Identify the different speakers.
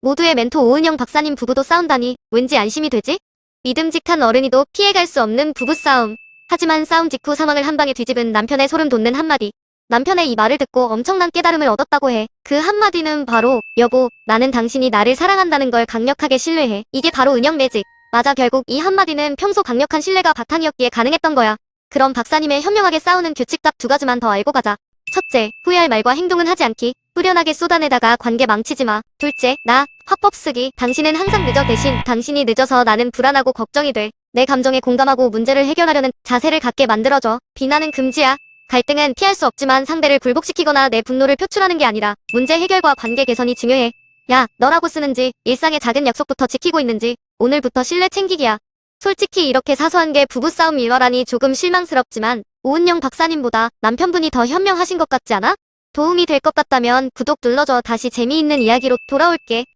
Speaker 1: 모두의 멘토 오은영 박사님 부부도 싸운다니 왠지 안심이 되지? 믿음직한 어른이도 피해갈 수 없는 부부싸움. 하지만 싸움 직후 상황을 한 방에 뒤집은 남편의 소름 돋는 한마디. 남편의 이 말을 듣고 엄청난 깨달음을 얻었다고 해. 그 한마디는 바로 여보, 나는 당신이 나를 사랑한다는 걸 강력하게 신뢰해. 이게 바로 은영 매직. 맞아 결국 이 한마디는 평소 강력한 신뢰가 바탕이었기에 가능했던 거야. 그럼 박사님의 현명하게 싸우는 규칙 딱 두 가지만 더 알고 가자. 첫째, 후회할 말과 행동은 하지 않기. 후련하게 쏟아내다가 관계 망치지 마. 둘째, 나, 화법 쓰기. 당신은 항상 늦어 대신 당신이 늦어서 나는 불안하고 걱정이 돼. 내 감정에 공감하고 문제를 해결하려는 자세를 갖게 만들어줘. 비난은 금지야. 갈등은 피할 수 없지만 상대를 굴복시키거나 내 분노를 표출하는 게 아니라 문제 해결과 관계 개선이 중요해. 야, 너라고 쓰는지, 일상의 작은 약속부터 지키고 있는지, 오늘부터 신뢰 챙기기야. 솔직히 이렇게 사소한 게 부부싸움 일화라니 조금 실망스럽지만, 오은영 박사님보다 남편분이 더 현명하신 것 같지 않아? 도움이 될 것 같다면 구독 눌러줘 다시 재미있는 이야기로 돌아올게.